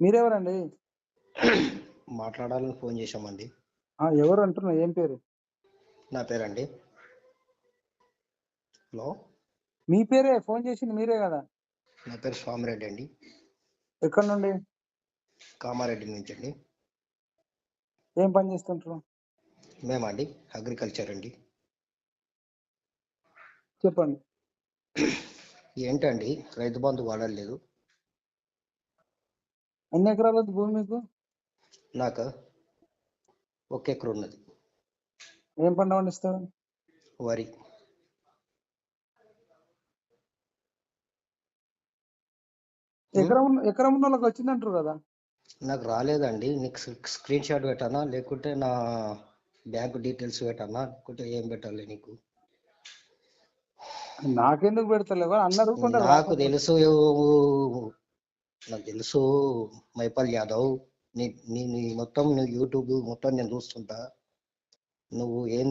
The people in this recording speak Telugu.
మీరెవరండి? మాట్లాడాలని ఫోన్ చేశామండి. ఎవరు అంటున్నా ఏం పేరు? నా పేరండి. హలో? మీ పేరే? ఫోన్ చేసింది మీరే కదా. నా పేరు స్వామిరెడ్డి అండి. ఎక్కడి నుండి? కామారెడ్డి నుంచి అండి ఏం పని చేస్తుంటారు? మేమండి అగ్రికల్చర్ అండి. చెప్పండి. ఏంటండి రైతు బంధు వాడలేదు. ఎన్ని ఎకరాలు ఉంది భూమి మీకు? నాకు? ఒక ఎకర ఉన్నది ఏం పంట పండిస్తారు? వరి. ఎకరం ఎకరం ఉన్న వాళ్ళకి వచ్చిందంటారు కదా? నాకు రాలేదండి. నీకు స్క్రీన్ షాట్ పెట్టానా? లేకుంటే నా బ్యాంక్ డీటెయిల్స్ పెట్టానా? లేకుంటే ఏం పెట్టాలి నీకు? నాకెందుకు పెడతలేవు? అన్నారు నాకు. తెలుసు నాకు తెలుసు మైపాల్ యాదవ్. నీ నీ నీ మొత్తం నువ్వు యూట్యూబ్ మొత్తం నేను చూస్తుంటా. నువ్వు ఏంద